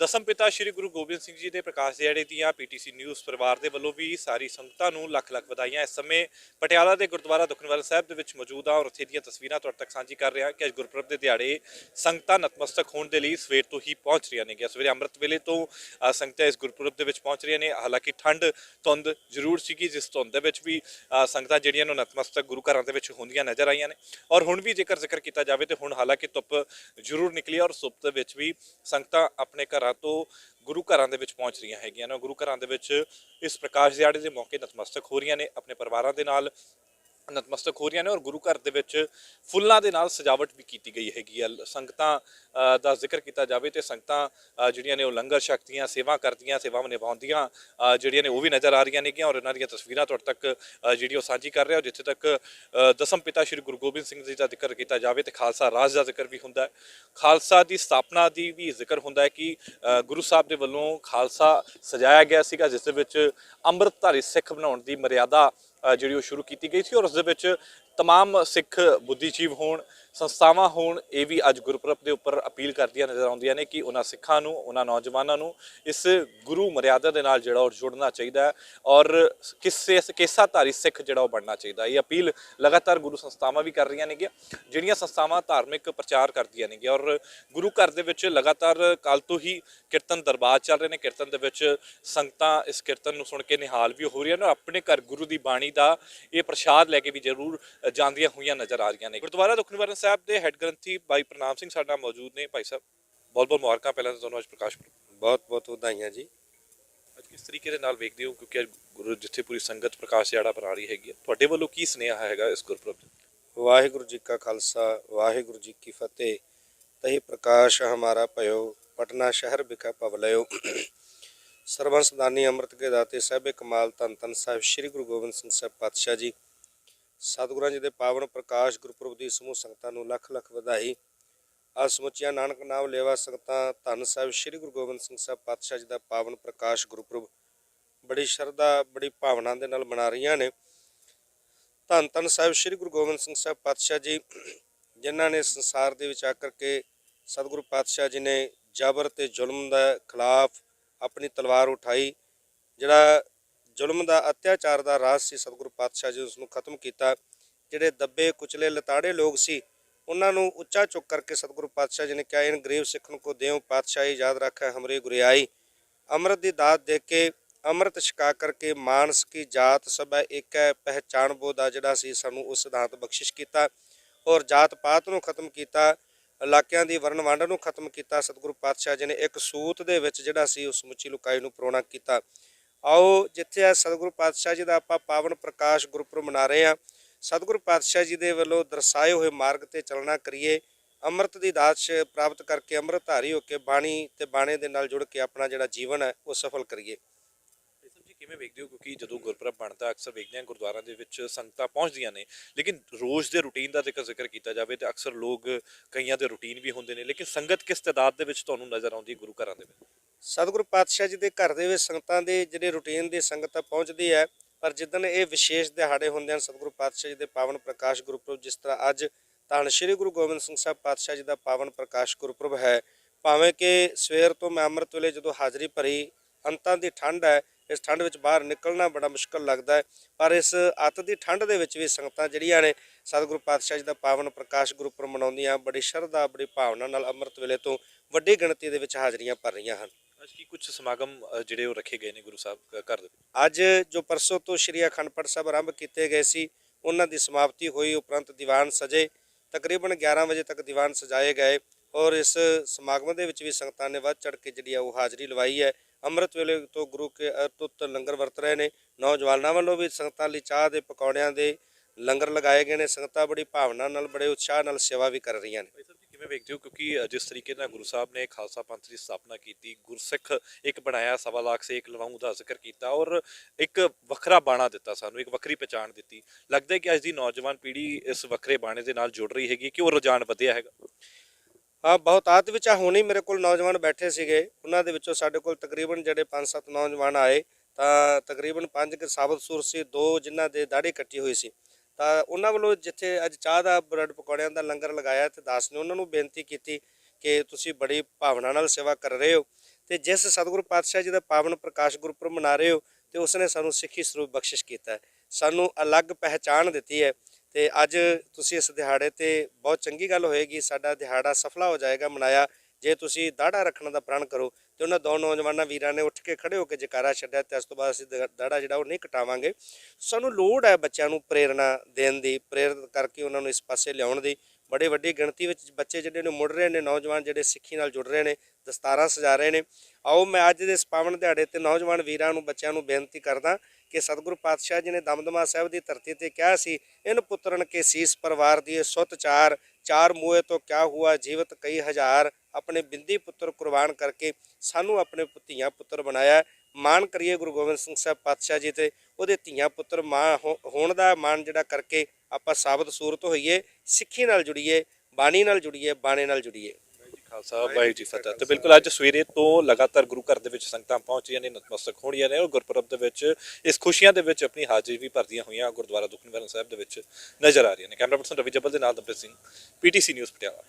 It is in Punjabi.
ਦਸਮ ਪਿਤਾ ਸ੍ਰੀ ਗੁਰੂ ਗੋਬਿੰਦ ਸਿੰਘ ਜੀ ਦੇ ਪ੍ਰਕਾਸ਼ ਦਿਹਾੜੇ ਦੀਆਂ ਪੀਟੀਸੀ ਨਿਊਜ਼ ਪਰਿਵਾਰ ਦੇ ਵੱਲੋਂ ਵੀ ਸਾਰੀ ਸੰਗਤਾਂ ਨੂੰ ਲੱਖ ਲੱਖ ਵਧਾਈਆਂ। ਇਸ ਸਮੇਂ ਪਟਿਆਲਾ ਦੇ ਗੁਰਦੁਆਰਾ ਦੁਖਨਿਵਾਰਨ ਸਾਹਿਬ ਦੇ ਵਿੱਚ ਮੌਜੂਦ ਹਾਂ ਔਰ ਉੱਥੇ ਦੀਆਂ ਤਸਵੀਰਾਂ ਤੁਹਾਡੇ ਤੱਕ ਸਾਂਝੀ ਕਰ ਰਿਹਾ ਕਿ ਅੱਜ ਗੁਰਪੁਰਬ ਦੇ ਦਿਹਾੜੇ ਸੰਗਤਾਂ ਨਤਮਸਤਕ ਹੋਣ ਦੇ ਲਈ ਸਵੇਰ ਤੋਂ ਹੀ ਪਹੁੰਚ ਰਹੀਆਂ ਨੇ। ਸਵੇਰੇ ਅੰਮ੍ਰਿਤ ਵੇਲੇ ਤੋਂ ਸੰਗਤਾਂ ਇਸ ਗੁਰਪੁਰਬ ਦੇ ਵਿੱਚ ਪਹੁੰਚ ਰਹੀਆਂ ਨੇ। ਹਾਲਾਂਕਿ ਠੰਡ ਧੁੰਦ ਜ਼ਰੂਰ ਸੀਗੀ, ਜਿਸ ਧੁੰਦ ਦੇ ਵਿੱਚ ਵੀ ਸੰਗਤਾਂ ਜਿਹੜੀਆਂ ਨੇ ਉਹ ਨਤਮਸਤਕ ਗੁਰੂ ਘਰਾਂ ਦੇ ਵਿੱਚ ਹੁੰਦੀਆਂ ਨਜ਼ਰ ਆਈਆਂ ਨੇ। ਔਰ ਹੁਣ ਵੀ ਜੇਕਰ ਜ਼ਿਕਰ ਕੀਤਾ ਜਾਵੇ ਤੇ ਹੁਣ ਹਾਲਾਂਕਿ ਧੁੱਪ ਜ਼ਰੂਰ ਨਿਕਲੀ ਔਰ ਧੁੱਪ ਦੇ ਵਿੱਚ ਵੀ ਸੰਗਤਾਂ ਆਪਣੇ ਘਰਾਂ ਤੋਂ ਗੁਰੂ ਘਰਾਂ ਦੇ ਵਿੱਚ ਪਹੁੰਚ ਰਹੀਆਂ ਹੈਗੀਆਂ ਨੇ। ਗੁਰੂ ਘਰਾਂ ਦੇ ਵਿੱਚ ਇਸ ਪ੍ਰਕਾਸ਼ ਦਿਹਾੜੇ ਦੇ ਮੌਕੇ ਨਤਮਸਤਕ ਹੋ ਰਹੀਆਂ ਨੇ। ਆਪਣੇ ਪਰਿਵਾਰਾਂ ਦੇ ਨਾਲ ਨਤਮਸਤਕ ਹੋ ਰਹੀਆਂ ਨੇ ਔਰ ਗੁਰੂ ਘਰ ਦੇ ਵਿੱਚ ਫੁੱਲਾਂ ਦੇ ਨਾਲ ਸਜਾਵਟ ਵੀ ਕੀਤੀ ਗਈ ਹੈਗੀ ਆ। ਸੰਗਤਾਂ ਦਾ ਜ਼ਿਕਰ ਕੀਤਾ ਜਾਵੇ ਤੇ ਸੰਗਤਾਂ ਜਿਹੜੀਆਂ ਨੇ ਉਹ ਲੰਗਰ ਛਕਦੀਆਂ, ਸੇਵਾ ਕਰਦੀਆਂ, ਸੇਵਾਵਾਂ ਨਿਭਾਉਂਦੀਆਂ ਜਿਹੜੀਆਂ ਨੇ ਉਹ ਵੀ ਨਜ਼ਰ ਆ ਰਹੀਆਂ ਨੇਗੀਆਂ ਔਰ ਇਹਨਾਂ ਦੀਆਂ ਤਸਵੀਰਾਂ ਤੁਹਾਡੇ ਤੱਕ ਜਿਹੜੀ ਉਹ ਸਾਂਝੀ ਕਰ ਰਿਹਾ ਜਿੱਥੇ ਤੱਕ ਦਸਮ ਪਿਤਾ ਸ੍ਰੀ ਗੁਰੂ ਗੋਬਿੰਦ ਸਿੰਘ ਜੀ ਦਾ ਜ਼ਿਕਰ ਕੀਤਾ ਜਾਵੇ ਤੇ ਖਾਲਸਾ ਰਾਜ ਦਾ ਜ਼ਿਕਰ ਵੀ ਹੁੰਦਾ ਹੈ। ਖਾਲਸਾ ਦੀ ਸਥਾਪਨਾ ਦੀ ਵੀ ਜ਼ਿਕਰ ਹੁੰਦਾ ਹੈ ਕਿ ਗੁਰੂ ਸਾਹਿਬ ਦੇ ਵੱਲੋਂ ਖਾਲਸਾ ਸਜਾਇਆ ਗਿਆ ਸੀਗਾ, ਜਿਸ ਦੇ ਵਿੱਚ ਅੰਮ੍ਰਿਤਧਾਰੀ ਸਿੱਖ ਬਣਾਉਣ ਦੀ ਮਰਿਆਦਾ ਜਿਹੜੀ ਉਹ ਸ਼ੁਰੂ ਕੀਤੀ ਗਈ ਸੀ ਔਰ ਉਸ ਦੇ ਵਿੱਚ ਤਮਾਮ ਸਿੱਖ ਬੁੱਧੀਜੀਵ ਹੋਣ ਸੰਸਥਾਵਾਂ ਹੋਣ ਇਹ ਵੀ ਅੱਜ ਗੁਰਪੁਰਬ ਦੇ ਉੱਪਰ ਅਪੀਲ ਕਰਦੀਆਂ ਨਜ਼ਰ ਆਉਂਦੀਆਂ ਨੇ ਕਿ ਉਹਨਾਂ ਸਿੱਖਾਂ ਨੂੰ ਉਹਨਾਂ ਨੌਜਵਾਨਾਂ ਨੂੰ ਇਸ ਗੁਰੂ ਮਰਿਆਦਾ ਦੇ ਨਾਲ ਜਿਹੜਾ ਉਹ ਜੁੜਨਾ ਚਾਹੀਦਾ ਹੈ ਔਰ ਕਿਸੇ ਕੇਸਾਧਾਰੀ ਸਿੱਖ ਜਿਹੜਾ ਉਹ ਬਣਨਾ ਚਾਹੀਦਾ ਇਹ ਅਪੀਲ ਲਗਾਤਾਰ ਗੁਰੂ ਸੰਸਥਾਵਾਂ ਵੀ ਕਰ ਰਹੀਆਂ ਨੇਗੀਆਂ ਜਿਹੜੀਆਂ ਸੰਸਥਾਵਾਂ ਧਾਰਮਿਕ ਪ੍ਰਚਾਰ ਕਰਦੀਆਂ ਨੇਗੀਆਂ ਔਰ ਗੁਰੂ ਘਰ ਦੇ ਵਿੱਚ ਲਗਾਤਾਰ ਕੱਲ ਤੋਂ ਹੀ ਕੀਰਤਨ ਦਰਬਾਰ ਚੱਲ ਰਹੇ ਨੇ ਕੀਰਤਨ ਦੇ ਵਿੱਚ ਸੰਗਤਾਂ ਇਸ ਕੀਰਤਨ ਨੂੰ ਸੁਣ ਕੇ ਨਿਹਾਲ ਵੀ ਹੋ ਰਹੀਆਂ ਨੇ ਔਰ ਆਪਣੇ ਘਰ ਗੁਰੂ ਦੀ ਬਾਣੀ ਦਾ ਇਹ ਪ੍ਰਸ਼ਾਦ ਲੈ ਕੇ ਵੀ ਜ਼ਰੂਰ ਜਾਂਦੀਆਂ ਹੋਈਆਂ ਨਜ਼ਰ ਆ ਰਹੀਆਂ ਨੇ। ਗੁਰਦੁਆਰਾ ਦੁਖਨਿਵਾਰਨ ਸਾਹਿਬ ਦੇ ਹੈੱਡ ਗ੍ਰੰਥੀ ਭਾਈ ਪ੍ਰਨਾਮ ਸਿੰਘ ਸਾਡਾ ਮੌਜੂਦ ਨੇ। ਭਾਈ ਸਾਹਿਬ ਬਹੁਤ ਬਹੁਤ ਮੁਬਾਰਕਾਂ ਪਹਿਲਾਂ ਤਾਂ ਤੁਹਾਨੂੰ ਅੱਜ ਪ੍ਰਕਾਸ਼ ਬਹੁਤ ਬਹੁਤ ਵਧਾਈਆਂ ਜੀ। ਅੱਜ ਕਿਸ ਤਰੀਕੇ ਦੇ ਨਾਲ ਵੇਖਦੇ ਹੋ? ਕਿਉਂਕਿ ਅੱਜ ਗੁਰੂ ਜਿੱਥੇ ਪੂਰੀ ਸੰਗਤ ਪ੍ਰਕਾਸ਼ ਦਿਹਾੜਾ ਬਣਾ ਰਹੀ ਹੈਗੀ ਤੁਹਾਡੇ ਵੱਲੋਂ ਕੀ ਸੁਨੇਹਾ ਹੈਗਾ ਇਸ ਗੁਰਪੁਰਬ ਦਾ ਵਾਹਿਗੁਰੂ ਜੀ ਕਾ ਖਾਲਸਾ ਵਾਹਿਗੁਰੂ ਜੀ ਕੀ ਫਤਿਹ। ਤਹੀ ਪ੍ਰਕਾਸ਼ ਹਮਾਰਾ ਭਇਓ ਪਟਨਾ ਸ਼ਹਿਰ ਵਿਖੇ ਪਵਲਿਓ ਸਰਬੰਸ ਸਦਾਨੀ ਅੰਮ੍ਰਿਤ ਕੇ ਦਾਤੇ ਸਾਹਿਬੇ ਕਮਾਲ ਧੰਨ ਧੰਨ ਸਾਹਿਬ ਸ੍ਰੀ ਗੁਰੂ ਗੋਬਿੰਦ ਸਿੰਘ ਸਾਹਿਬ ਪਾਤਸ਼ਾਹ ਜੀ। ਸਤਿਗੁਰਾਂ ਜੀ ਦੇ ਪਾਵਨ ਪ੍ਰਕਾਸ਼ ਗੁਰਪੁਰਬ ਦੀ ਸਮੂਹ ਸੰਗਤਾਂ ਨੂੰ ਲੱਖ ਲੱਖ ਵਧਾਈ। ਆ ਸਮੁੱਚੀਆਂ ਨਾਨਕ ਨਾਮ ਲੇਵਾ ਸੰਗਤਾਂ, ਧੰਨ ਸਾਹਿਬ ਸ੍ਰੀ ਗੁਰੂ ਗੋਬਿੰਦ ਸਿੰਘ ਸਾਹਿਬ ਪਾਤਸ਼ਾਹ ਜੀ ਦਾ ਪਾਵਨ ਪ੍ਰਕਾਸ਼ ਗੁਰਪੁਰਬ ਬੜੀ ਸ਼ਰਧਾ, ਬੜੀ ਭਾਵਨਾ ਦੇ ਨਾਲ ਮਨਾ ਰਹੀਆਂ ਨੇ। ਧੰਨ ਧੰਨ ਸਾਹਿਬ ਸ੍ਰੀ ਗੁਰੂ ਗੋਬਿੰਦ ਸਿੰਘ ਸਾਹਿਬ ਪਾਤਸ਼ਾਹ ਜੀ, ਜਿਨ੍ਹਾਂ ਨੇ ਸੰਸਾਰ ਦੇ ਵਿੱਚ ਆ ਕਰਕੇ ਸਤਿਗੁਰੂ ਪਾਤਸ਼ਾਹ ਜੀ ਨੇ ਜ਼ਬਰ ਤੇ ਜ਼ੁਲਮ ਦੇ ਖਿਲਾਫ ਆਪਣੀ ਤਲਵਾਰ ਉਠਾਈ, ਜਿਹੜਾ ਜ਼ੁਲਮ ਦਾ ਅਤਿਆਚਾਰ ਦਾ ਰਾਜ ਸੀ, ਸਤਿਗੁਰੂ ਪਾਤਸ਼ਾਹ ਜੀ ਉਸ ਨੂੰ ਖਤਮ ਕੀਤਾ। ਜਿਹੜੇ ਦੱਬੇ, ਕੁਚਲੇ, ਲਤਾੜੇ ਲੋਕ ਸੀ, ਉਹਨਾਂ ਨੂੰ ਉੱਚਾ ਚੁੱਕ ਕਰਕੇ ਸਤਿਗੁਰੂ ਪਾਤਸ਼ਾਹ ਜੀ ਨੇ ਕਿਹਾ, ਇਨ ਗਰੀਬ ਸਿੱਖਣ ਨੂੰ ਕੋ ਦੇਉ, ਪਾਤਸ਼ਾਹੀ ਯਾਦ ਰੱਖੈ, ਹਮਰੇ ਗੁਰਿਆਈ ਅੰਮ੍ਰਿਤ ਦੀ ਦਾਤ ਦੇ ਕੇ ਅੰਮ੍ਰਿਤ ਛਕਾ ਕਰਕੇ ਮਾਨਸ ਕੀ ਜਾਤ ਸਭੈ ਇੱਕ ਹੈ ਪਹਿਚਾਨ ਬੋਧਾ ਜਿਹੜਾ ਸੀ, ਸਾਨੂੰ ਉਸ ਸਿਧਾਂਤ ਬਖਸ਼ਿਸ਼ ਕੀਤਾ ਔਰ ਜਾਤ ਪਾਤ ਨੂੰ ਖਤਮ ਕੀਤਾ, ਇਲਾਕਿਆਂ ਦੀ ਵਰਨ ਵੰਡ ਨੂੰ ਖਤਮ ਕੀਤਾ। ਸਤਿਗੁਰੂ ਪਾਤਸ਼ਾਹ ਜੀ ਨੇ ਇੱਕ ਸੂਤ ਦੇ ਵਿੱਚ ਜਿਹੜਾ ਸੀ, ਉਸ ਸਮੁੱਚੀ ਲੁਕਾਈ ਨੂੰ ਪਰੋਣਾ ਕੀਤਾ। ਆਓ ਜਿੱਥੇ ਆ ਸਤਿਗੁਰੂ ਪਾਤਸ਼ਾਹ ਜੀ ਦਾ ਆਪਾਂ ਪਾਵਨ ਪ੍ਰਕਾਸ਼ ਗੁਰਪੁਰਬ ਮਨਾ ਰਹੇ ਆ ਸਤਿਗੁਰੂ ਪਾਤਸ਼ਾਹ ਜੀ ਦੇ ਵੱਲੋਂ ਦਰਸਾਏ ਹੋਏ ਮਾਰਗ ਤੇ ਚੱਲਣਾ ਕਰੀਏ, ਅੰਮ੍ਰਿਤ ਦੀ ਦਾਤ ਪ੍ਰਾਪਤ ਕਰਕੇ ਅੰਮ੍ਰਿਤਧਾਰੀ ਹੋ ਕੇ ਬਾਣੀ ਤੇ ਬਾਣੇ ਦੇ ਨਾਲ ਜੁੜ ਕੇ ਆਪਣਾ ਜਿਹੜਾ ਜੀਵਨ ਹੈ, ਉਹ ਸਫਲ ਕਰੀਏ। ਭਾਈ ਸਾਹਿਬ ਕਿਵੇਂ ਵੇਖਦੇ ਹੋ? ਕਿਉਂਕਿ ਜਦੋਂ ਗੁਰਪੁਰਬ ਬਣਦਾ, ਅਕਸਰ ਵੇਖਦੇ ਹਾਂ ਗੁਰਦੁਆਰਿਆਂ ਦੇ ਵਿੱਚ ਸੰਗਤਾਂ ਪਹੁੰਚਦੀਆਂ ਨੇ, ਲੇਕਿਨ ਰੋਜ਼ ਦੇ ਰੁਟੀਨ ਦਾ ਜੇਕਰ ਜ਼ਿਕਰ ਕੀਤਾ ਜਾਵੇ ਤੇ ਅਕਸਰ ਲੋਕ ਕਈਆਂ ਦੇ ਰੁਟੀਨ ਵੀ ਹੁੰਦੇ ਨੇ, ਲੇਕਿਨ ਸੰਗਤ ਕਿਸ ਤਦਾਦ ਦੇ ਵਿੱਚ ਤੁਹਾਨੂੰ ਨਜ਼ਰ ਆਉਂਦੀ ਗੁਰੂ ਘਰਾਂ ਦੇ ਵਿੱਚ? ਸਤਿਗੁਰੂ ਪਾਤਸ਼ਾਹ ਜੀ ਦੇ ਘਰ ਦੇ ਵਿੱਚ ਸੰਗਤਾਂ ਦੇ ਜਿਹੜੇ ਰੁਟੀਨ ਦੀ ਸੰਗਤ ਪਹੁੰਚਦੀ ਹੈ, ਪਰ ਜਿੱਦਣ ਇਹ ਵਿਸ਼ੇਸ਼ ਦਿਹਾੜੇ ਹੁੰਦੇ ਹਨ, ਸਤਿਗੁਰੂ ਪਾਤਸ਼ਾਹ ਜੀ ਦੇ ਪਾਵਨ ਪ੍ਰਕਾਸ਼ ਗੁਰਪੁਰਬ, ਜਿਸ ਤਰ੍ਹਾਂ ਅੱਜ ਧੰਨ ਸ਼੍ਰੀ ਗੁਰੂ ਗੋਬਿੰਦ ਸਿੰਘ ਸਾਹਿਬ ਪਾਤਸ਼ਾਹ ਜੀ ਦਾ ਪਾਵਨ ਪ੍ਰਕਾਸ਼ ਗੁਰਪੁਰਬ ਹੈ, ਭਾਵੇਂ ਕਿ ਸਵੇਰ ਤੋਂ ਮੈਂ ਅੰਮ੍ਰਿਤ ਵੇਲੇ ਜਦੋਂ ਹਾਜ਼ਰੀ ਭਰੀ ਅੰਤਾਂ ਦੀ ਠੰਡ ਹੈ, ਇਸ ਠੰਡ ਵਿੱਚ ਬਾਹਰ ਨਿਕਲਣਾ ਬੜਾ ਮੁਸ਼ਕਲ ਲੱਗਦਾ ਹੈ, ਪਰ ਇਸ ਅੱਤ ਦੀ ਠੰਡ ਦੇ ਵਿੱਚ ਵੀ ਸੰਗਤਾਂ ਜਿਹੜੀਆਂ ਨੇ, ਸਤਿਗੁਰੂ ਪਾਤਸ਼ਾਹ ਜੀ ਦਾ ਪਾਵਨ ਪ੍ਰਕਾਸ਼ ਗੁਰਪੁਰਬ ਮਨਾਉਂਦੀਆਂ, ਬੜੀ ਸ਼ਰਧਾ, ਬੜੀ ਭਾਵਨਾ ਨਾਲ ਅੰਮ੍ਰਿਤ ਵੇਲੇ ਤੋਂ ਵੱਡੀ ਗਿਣਤੀ ਦੇ ਵਿੱਚ ਹਾਜ਼ਰੀਆਂ ਭਰ ਰਹੀਆਂ ਹਨ। ਅੱਜ ਕੀ ਕੁਝ ਸਮਾਗਮ ਜਿਹੜੇ ਉਹ ਰੱਖੇ ਗਏ ਨੇ ਗੁਰੂ ਸਾਹਿਬ ਘਰ ਦੇ ਅੱਜ ਜੋ ਪਰਸੋਂ ਤੋਂ ਸ਼੍ਰੀ ਅਖੰਡ ਪਾਠ ਸਾਹਿਬ ਆਰੰਭ ਕੀਤੇ ਗਏ ਸੀ ਉਹਨਾਂ ਦੀ ਸਮਾਪਤੀ ਹੋਈ ਉਪਰੰਤ ਦੀਵਾਨ ਸਜੇ। ਤਕਰੀਬਨ 11 ਵਜੇ ਤੱਕ ਦੀਵਾਨ ਸਜਾਏ ਗਏ ਔਰ ਇਸ ਸਮਾਗਮ ਦੇ ਵਿੱਚ ਵੀ ਸੰਗਤਾਂ ਨੇ ਵੱਧ ਚੜ ਕੇ ਜਿਹੜੀ ਆ ਉਹ ਹਾਜ਼ਰੀ ਲਵਾਈ ਹੈ। ਅੰਮ੍ਰਿਤ ਵੇਲੇ ਤੋਂ ਗੁਰੂ ਕੇ ਅਤੁੱਤ ਲੰਗਰ ਵਰਤ ਰਹੇ ਨੇ। ਨੌਜਵਾਨਾਂ ਵੱਲੋਂ ਵੀ ਸੰਗਤਾਂ ਲਈ ਚਾਹ ਦੇ ਪਕੌੜਿਆਂ ਦੇ ਲੰਗਰ ਲਗਾਏ ਗਏ ਨੇ। ਸੰਗਤਾਂ ਬੜੀ ਭਾਵਨਾ ਨਾਲ ਬੜੇ ਉਤਸ਼ਾਹ ਨਾਲ ਸੇਵਾ ਵੀ ਕਰ ਰਹੀਆਂ ਨੇ। ਕਿਵੇਂ ਵੇਖਦੇ ਹੋ ਕਿਉਂਕਿ ਜਿਸ ਤਰੀਕੇ ਨਾਲ ਗੁਰੂ ਸਾਹਿਬ ਨੇ ਖਾਲਸਾ ਪੰਥ ਦੀ ਸਥਾਪਨਾ ਕੀਤੀ, ਗੁਰਸਿੱਖ ਇੱਕ ਬਣਾਇਆ, ਸਵਾ ਲੱਖ ਸੇ ਇੱਕ ਲਵਾਉ ਦਾ ਜ਼ਿਕਰ ਕੀਤਾ ਔਰ ਇੱਕ ਵੱਖਰਾ ਬਾਣਾ ਦਿੱਤਾ ਸਾਨੂੰ, ਇੱਕ ਵੱਖਰੀ ਪਛਾਣ ਦਿੱਤੀ। ਲੱਗਦਾ ਹੈ ਕਿ ਅੱਜ ਦੀ ਨੌਜਵਾਨ ਪੀੜ੍ਹੀ ਇਸ ਵੱਖਰੇ ਬਾਣੇ ਦੇ ਨਾਲ ਜੁੜ ਰਹੀ ਹੈਗੀ ਕਿ ਉਹ ਰੁਝਾਨ ਵਧਿਆ ਹੈਗਾ? ਹਾਂ ਬਹੁਤਾਤ ਵਿੱਚ ਹੁਣੇ ਮੇਰੇ ਕੋਲ ਨੌਜਵਾਨ ਬੈਠੇ ਸੀਗੇ। ਉਹਨਾਂ ਦੇ ਵਿੱਚੋਂ ਸਾਡੇ ਕੋਲ ਤਕਰੀਬਨ ਜਿਹੜੇ 5-7 ਨੌਜਵਾਨ ਆਏ, ਤਾਂ ਤਕਰੀਬਨ 5 ਕਿ ਸਾਬਤ ਸੂਰ ਸੀ, ਦੋ ਜਿਨ੍ਹਾਂ ਦੇ ਦਾੜੀ ਕੱਟੀ ਹੋਈ ਸੀ। ਤਾਂ ਉਹਨਾਂ ਵੱਲੋਂ ਜਿੱਥੇ ਅੱਜ ਚਾਹ ਦਾ ਬ੍ਰੈਡ ਪਕੌੜਿਆਂ ਦਾ ਲੰਗਰ ਲਗਾਇਆ ਤੇ ਦਾਸ ਨੇ ਉਹਨਾਂ ਨੂੰ ਬੇਨਤੀ ਕੀਤੀ ਕਿ ਤੁਸੀਂ ਬੜੀ ਭਾਵਨਾ ਨਾਲ ਸੇਵਾ ਕਰ ਰਹੇ ਹੋ ਤੇ ਜਿਸ ਸਤਿਗੁਰੂ ਪਾਤਸ਼ਾਹ ਜੀ ਦਾ ਪਾਵਨ ਪ੍ਰਕਾਸ਼ ਗੁਰਪੁਰਬ ਮਨਾ ਰਹੇ ਹੋ ਤੇ ਉਸ ਨੇ ਸਾਨੂੰ ਸਿੱਖੀ ਸਰੂਪ ਬਖਸ਼ਿਸ਼ ਕੀਤਾ ਹੈ। ਸਾਨੂੰ ਅਲੱਗ ਪਹਿਚਾਣ ਦਿੱਤੀ ਹੈ ਤੇ ਅੱਜ ਤੁਸੀਂ ਇਸ ਦਿਹਾੜੇ ਤੇ ਬਹੁਤ ਚੰਗੀ ਗੱਲ ਹੋਏਗੀ, ਸਾਡਾ ਦਿਹਾੜਾ ਸਫਲਾ ਹੋ ਜਾਏਗਾ ਮਨਾਇਆ ਜੇ ਤੁਸੀਂ ਦਾੜਾ ਰੱਖਣ ਦਾ ਪ੍ਰਣ ਕਰੋ ਤੇ ਉਹਨਾਂ ਦੋ ਨੌਜਵਾਨਾਂ ਵੀਰਾਂ ਨੇ ਉੱਠ ਕੇ ਖੜੇ ਹੋ ਕੇ ਜਕਾਰਾ ਛੱਡਿਆ ਤੇ ਉਸ ਤੋਂ ਬਾਅਦ ਅਸੀਂ ਦ- ਦਾੜਾ ਜਿਹੜਾ ਉਹ ਨਹੀਂ ਕਟਾਵਾਂਗੇ। ਸਾਨੂੰ ਲੋੜ ਹੈ ਬੱਚਿਆਂ ਨੂੰ ਪ੍ਰੇਰਣਾ ਦੇਣ ਦੀ, ਪ੍ਰੇਰਿਤ ਕਰਕੇ ਉਹਨਾਂ ਨੂੰ ਇਸ ਪਾਸੇ ਲਿਆਉਣ ਦੀ। ਬੜੇ ਵੱਡੀ ਗਿਣਤੀ ਵਿੱਚ ਬੱਚੇ ਜਿਹੜੇ ਨੇ ਮੁੜ ਰਹੇ ਨੇ, ਨੌਜਵਾਨ ਜਿਹੜੇ ਸਿੱਖੀ ਨਾਲ ਜੁੜ ਰਹੇ ਨੇ, ਦਸਤਾਰਾਂ ਸਜਾ ਰਹੇ ਨੇ। ਆਓ ਮੈਂ ਅੱਜ ਦੇ ਇਸ ਪਾਵਨ ਦਿਹਾੜੇ ਤੇ ਨੌਜਵਾਨ ਵੀਰਾਂ ਨੂੰ, ਬੱਚਿਆਂ ਨੂੰ ਬੇਨਤੀ ਕਰਦਾ ਕਿ ਸਤਿਗੁਰੂ ਪਾਤਸ਼ਾਹ ਜੀ ਨੇ ਦਮਦਮਾ ਸਾਹਿਬ ਦੀ ਧਰਤੀ ਤੇ ਕਿਹਾ ਸੀ, ਇਨ ਪੁੱਤਰਨ ਕੇ ਸੀਸ ਪਰਿਵਾਰ ਦੀ ਸੁੱਤ ਚਾਰ ਚਾਰ ਮੂਏ ਤੋਂ ਕਿਆ ਹੁਆ ਜੀਵਤ ਕਈ ਹਜ਼ਾਰ, ਆਪਣੇ ਬਿੰਦੀ ਪੁੱਤਰ ਕੁਰਬਾਨ ਕਰਕੇ ਸਾਨੂੰ ਆਪਣੇ ਧੀਆਂ ਪੁੱਤਰ ਬਣਾਇਆ। ਮਾਣ ਕਰੀਏ ਗੁਰੂ ਗੋਬਿੰਦ ਸਿੰਘ ਸਾਹਿਬ ਪਾਤਸ਼ਾਹ ਜੀ ਤੇ, ਉਹਦੇ ਧੀਆਂ ਪੁੱਤਰ ਮਾਂ ਹੋਣ ਦਾ ਮਾਣ ਜਿਹੜਾ ਕਰਕੇ ਆਪਾਂ ਸਾਬਤ ਸੂਰਤ ਹੋਈਏ, ਸਿੱਖੀ ਨਾਲ ਜੁੜੀਏ, ਬਾਣੀ ਨਾਲ ਜੁੜੀਏ, ਬਾਣੇ ਨਾਲ ਜੁੜੀਏ। ਖਾਲਸਾ ਵਾਹਿਗੁਰੂ ਜੀ ਫਤਿਹ। ਤੇ ਬਿਲਕੁਲ ਅੱਜ ਸਵੇਰੇ ਤੋਂ ਲਗਾਤਾਰ ਗੁਰੂ ਘਰ ਦੇ ਵਿੱਚ ਸੰਗਤਾਂ ਪਹੁੰਚ ਰਹੀਆਂ ਨੇ ਨਤਮਸਤਕ ਹੋ ਰਹੀਆਂ ਨੇ ਔਰ ਗੁਰਪੁਰਬ ਦੇ ਵਿੱਚ ਇਸ ਖੁਸ਼ੀਆਂ ਦੇ ਵਿੱਚ ਆਪਣੀ ਹਾਜ਼ਰੀ ਵੀ ਭਰਦੀਆਂ ਹੋਈਆਂ ਗੁਰਦੁਆਰਾ ਦੁਖਨਿਵਾਰਨ ਸਾਹਿਬ ਦੇ ਵਿੱਚ ਨਜ਼ਰ ਆ ਰਹੀਆਂ ਨੇ। ਕੈਮਰਾ ਪਰਸਨ ਰਵੀ ਜੱਬਲ ਦੇ ਨਾਲ ਦਮਪ੍ਰੀਤ ਸਿੰਘ ਪੀਟੀਸੀ ਨਿਊਜ਼ ਪਟਿਆਲਾ।